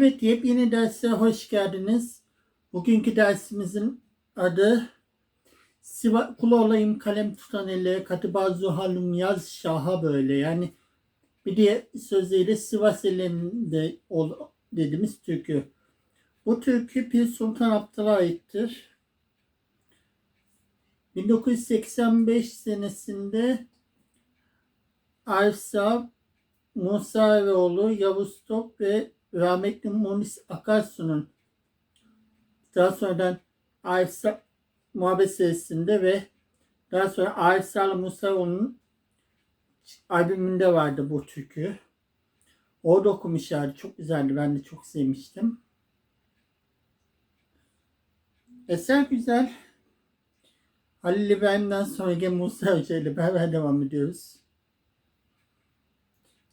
Evet, yepyeni derse hoş geldiniz. Bugünkü dersimizin adı Siva, kul olayım kalem tutan elle katibazzu halum yaz şaha böyle. Yani bir diğer sözüyle Sivas elinde ol dediğimiz türkü. Bu türkü Pir Sultan Abdal'a aittir. 1985 senesinde Arif Sağ, Musa Eroğlu, Yavuz Top ve rahmetli Munis Akarsu'nun daha sonradan Arif muhabbet serisinde ve daha sonra Arif Sağ'la Musa'nın albümünde vardı bu türkü. Orada okumuşlardı. Çok güzeldi. Ben de çok sevmiştim. Eser güzel. Halil İbrahim'den sonra gene Musa Hoca ile beraber devam ediyoruz.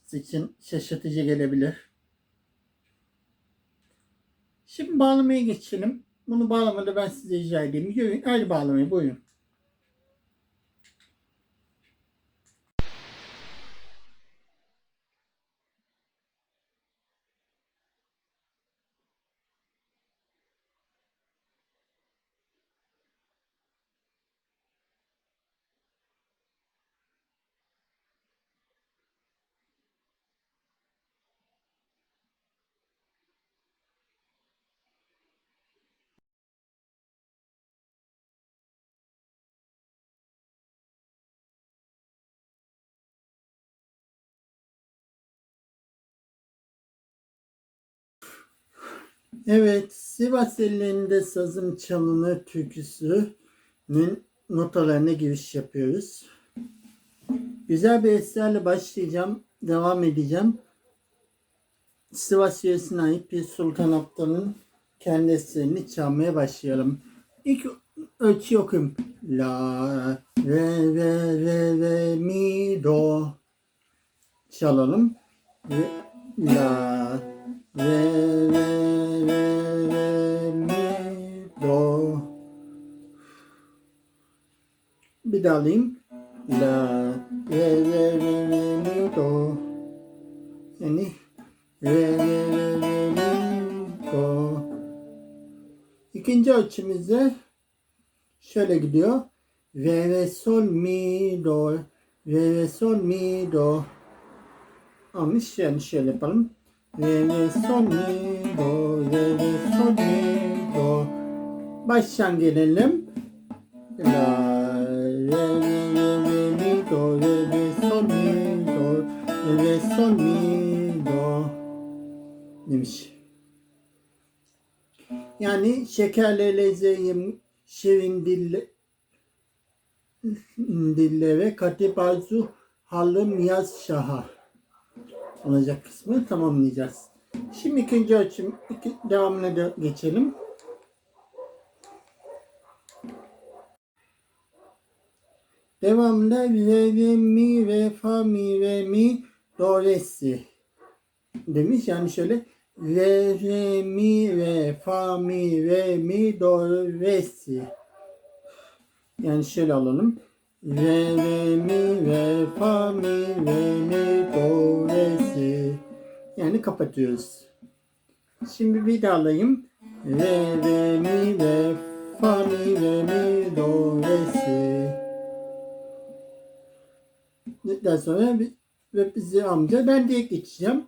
Sizin için şaşırtıcı gelebilir. Şimdi bağlamaya geçelim. Bunu bağlamada ben size rica edeyim. Yürüyün, el bağlamayı buyurun. Evet, Sivas ellerinde sazım çalınır türküsünün notalarına giriş yapıyoruz. Güzel bir eserle başlayacağım, devam edeceğim. Sivas yöresine ait bir Sultan Abdal'ın kendi eserini çalmaya başlayalım. İlk ölçü okuyayım. La, re, re, re, re, mi, do. Çalalım. Re, la, re, re, re, re, mi, do. Bir daha alayım. La, re, re, re, re, mi, do. Yani re, re, re, re, mi, do. İkinci ölçümüzde şöyle gidiyor. Re, re, sol, mi, do. Re, re, sol, mi, do. Almış yani şöyle yapalım. Re, re, sol, mi, do. Re, re, sol, mi, do. Baştan gelelim. La, re, re, re, re, mi, do. Re, re, sol, mi, do. Re, re, sol, mi, do. Demiş. Yani şekerle lezeyim şirin dille dillere katibazu halım yaz şaha olacak kısmı tamamlayacağız. Şimdi ikinci ölçüm iki, devamına da geçelim. Devamında re, re, mi, re, fa, mi, re, mi, do, re, si. Demiş yani şöyle re, re, mi, re, fa, mi, re, mi, do, re, si. Yani şöyle alalım. Re, re, mi, re, fa, mi, re, mi, do. Yani kapatıyoruz. Şimdi bir daha alayım. Re, re, mi, re, fa, mi, re, mi, do, re, si. Daha sonra ve bizi amca ben diye geçeceğim.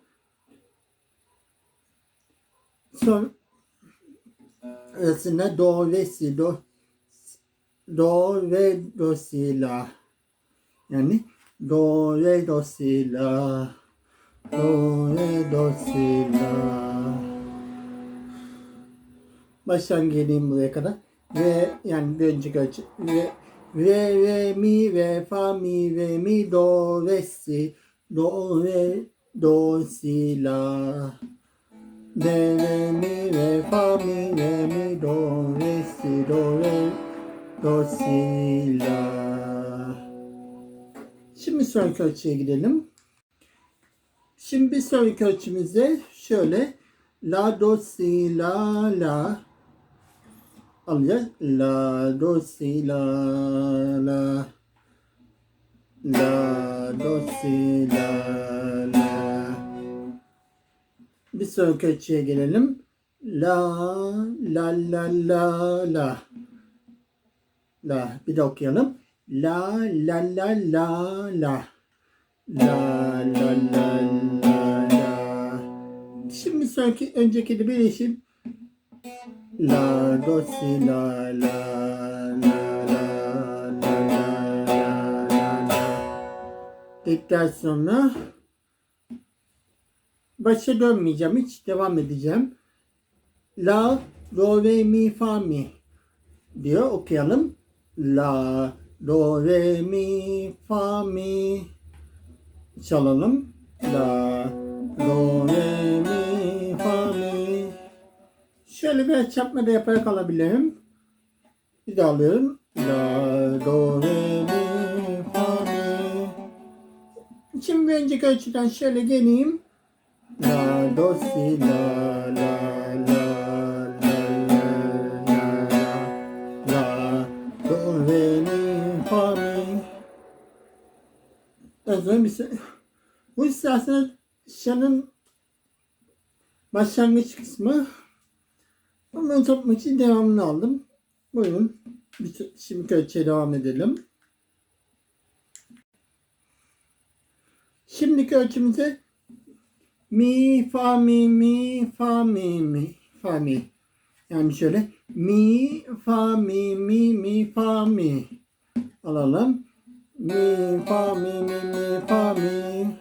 Sonra arasında do, re, si, do, do, re, do, si, la. Yani do, re, do, si, la. Do, re, do, si. Baştan geleyim buraya kadar. Ve yani bir önceki ölçü. Ve, re, re, mi, re, fa, mi, re, mi, do, re, si. Do, re, do, si, la. Re, re, mi, re, fa, mi, re, mi, do, re, si, do, re, do, si, la. Şimdi sonraki ölçüye gidelim. Şimdi bir sonraki ölçümüzde şöyle la do si la la alacağız. La do si la la la do si la la bir sonraki ölçüye gelelim. La la la la la la bir de okuyalım. La la la la la La la la la la. Şimdi sonraki önceki de birleşim. La do si la la la la la la la la. Dedikten sonra başa dönmeyeceğim hiç devam edeceğim. La do re mi fa mi diyor okuyalım. La do re mi fa mi çalalım. La, do, re, mi, fa, mi. Şöyle bir çarpma da yaparak alabilirim. Bir daha alıyorum. La, do, re, mi, fa, mi. Şimdi önceki ölçüden şöyle geleyim. La, do, si, la, la, la, Bir şey- Bu aslında şanın başlangıç kısmı. Ondan topmak için devamını aldım. Buyurun. Şimdi ölçüye devam edelim. Şimdiki ölçümüze mi, fa, mi, mi, fa, mi, mi, fa, mi. Yani şöyle mi, fa, mi, mi, mi, fa, mi. Alalım. Mi, fa, mi, mi, mi, fa, mi.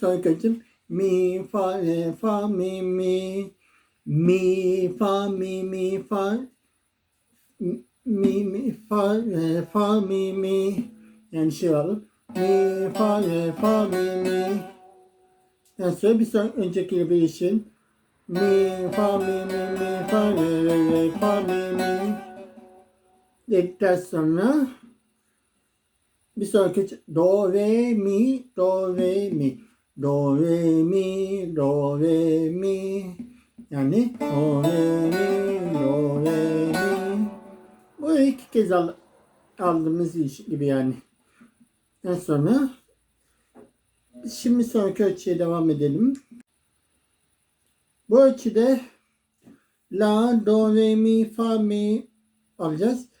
Sonra kaçım. Mi, fa, re, fa, mi, mi. Mi, fa, mi, mi, fa. Mi, mi, fa, re, fa, mi, mi. Yani şey alıp. Mi, fa, re, fa, mi, mi. Yani sonra bir son önceki birleşin. Mi, fa, mi, mi, mi, fa, re, re, fa, mi, mi. Dedikten sonra bir sonraki do, re, mi, do, re, mi. Do, re, mi, do, re, mi. Yani do, re, mi, do, re, mi. Bu iki kez al, aldığımız iş gibi yani. En sonra şimdi sonraki ölçüye devam edelim. Bu ölçüde la, do, re, mi, fa, mi alacağız.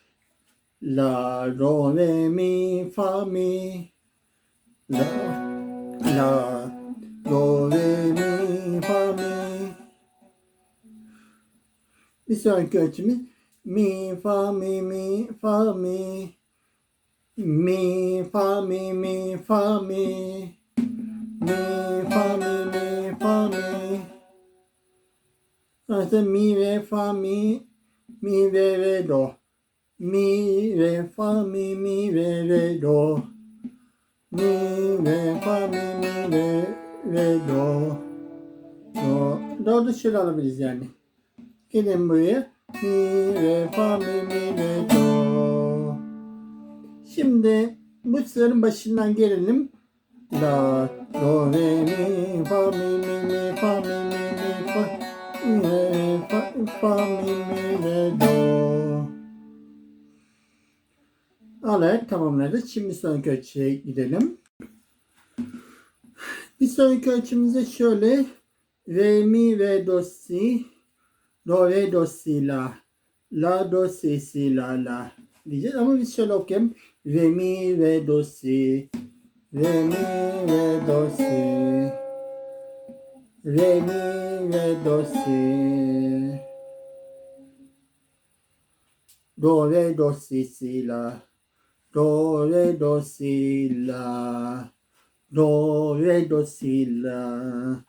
La, do, re, mi, fa, mi. La, la, do, re, mi, fa, mi. Bir sonraki ölçümüz mi, fa, mi, mi, fa, mi. Mi, fa, mi, mi, fa, mi. Mi, fa, mi, mi, fa, mi. Sonra mi, re, fa, mi. Mi, re, re, do. Mi, re, fa, mi, mi, re, re, do. Mi, re, fa, mi, mi, re, re, do. Do. Do şöyle alabiliriz yani. Gelin buraya. Mi, re, fa, mi, mi, re, do. sıranın başından gelelim. La, do, re, mi, fa, mi, mi, mi, fa, mi, mi, mi, fa, re, fa, fa, mi, mi, re, do. Evet tamamladık. Şimdi sonraki ölçüye gidelim. Bir sonraki ölçümüzde şöyle re mi re do si do re do si la la do si si la la diyeceğiz ama biz şöyle okuyalım re mi re do si re mi re do si re mi re do si do re do si si la do re do si la do re do si la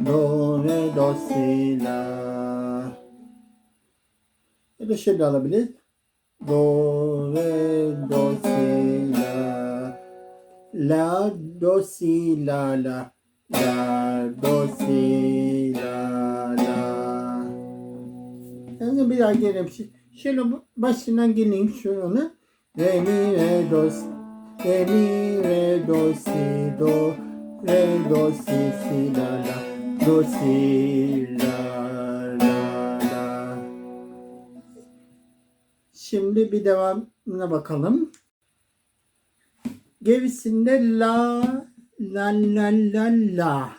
do re do si la ya da şöyle alabiliriz do re do si la la do si la. La la do si la la yani bir daha gelelim. Şöyle başından geleyim şunu re mi re do re mi re do si do re do si si la la do si la la la Şimdi bir devamına bakalım. Gerisinde la la la la la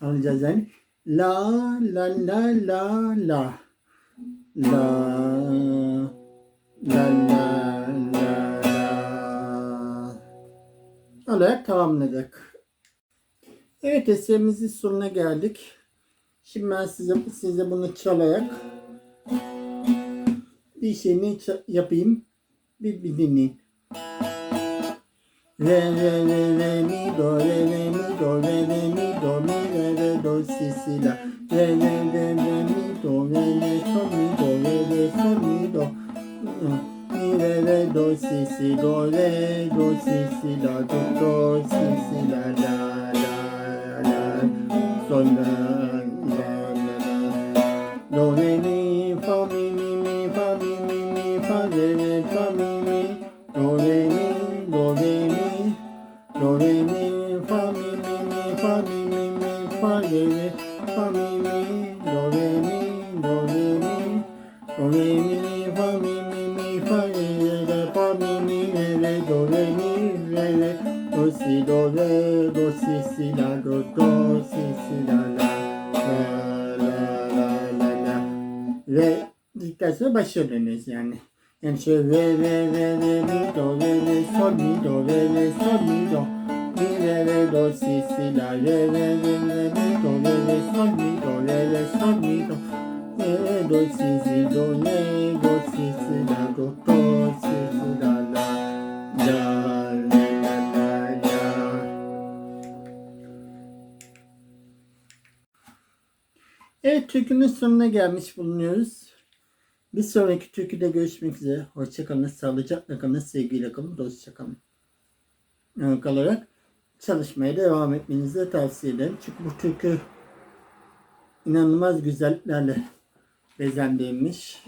alacağız yani. La la la la la la la la olarak tamamladık. Evet eserimizin sonuna geldik. Şimdi ben size size bunu çalarak bir şeyini yapayım. Bir, bir dinleyin. Re re re re mi do re re mi do re re mi do mi re re do si si la re re re re mi do re re so mi do re re so mi do re re do si si do re do si si la do do si si la la la la. So re re do si do re do si la do si si la la la la la la. Ve dedikten sonra başa dönüyoruz yani. Yani şöyle re re re re mi do re re sol mi do re re sol mi do. Mi re re do si si la re re re re mi do re re sol mi do re re sol mi do. Re re do si si do re do si si la Evet türkünün sonuna gelmiş bulunuyoruz. Bir sonraki türküde görüşmek üzere. Hoşçakalın, sağlıcakla kalın, sevgiyle kalın, dostça kalın. Yani kalarak çalışmaya devam etmenizi de tavsiye ederim. Çünkü bu türkü inanılmaz güzelliklerle bezendirilmiş.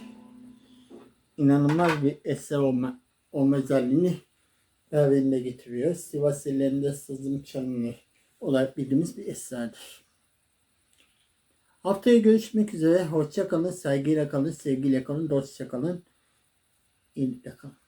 İnanılmaz bir eser olma, olma özelliğini beraberinde getiriyor. Sivas illerinde sızım çalınıyor olarak bildiğimiz bir eserdir. Haftaya görüşmek üzere. Hoşça kalın, saygıyla kalın, sevgiyle kalın, dostça kalın. İyilikle kalın.